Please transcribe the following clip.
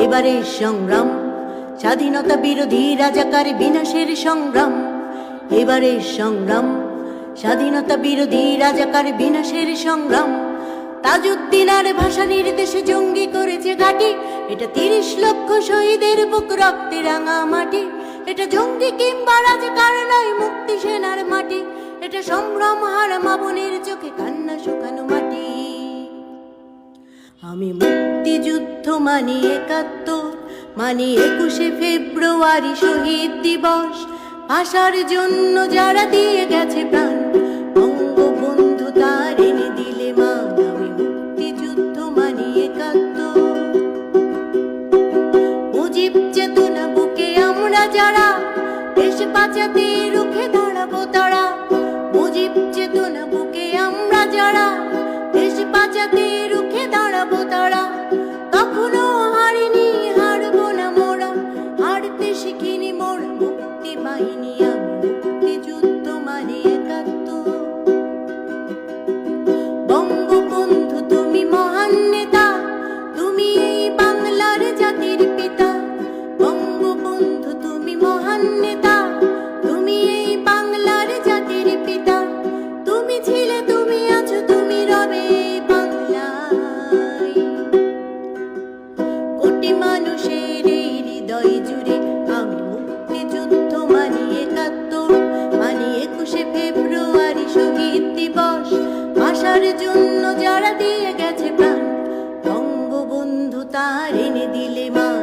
এবারে সংগ্রাম, স্বাধীনতা বিরোধী রাজাকার বিনাশের সংগ্রাম। এবারে সংগ্রাম, স্বাধীনতা বিরোধী রাজাকার বিনাশের সংগ্রাম। তাজউদ্দিন আর ভাষা নির্দেশে জঙ্গি করেছে ঘাটি। এটা তিরিশ লক্ষ শহীদের বুক রক্তে রাঙা মাটি। এটা জঙ্গি কিংবা রাজাকার নয়, মুক্তি সেনার মাটি। এটা সংগ্রাম হারা মাবনের চোখে আমি মুক্তিযুদ্ধ মানি একাত্তর মানি একুশে ফেব্রুয়ারি শহীদ দিবস। আসার জন্য যারা দিয়ে গেছে প্রাণ, বঙ্গবন্ধু দিলে মান আমি মুক্তিযুদ্ধ বুকে আমরা যারা, দেশ বাঁচাতে রুখে দাঁড়াবো তারা। এনে দিলে মা।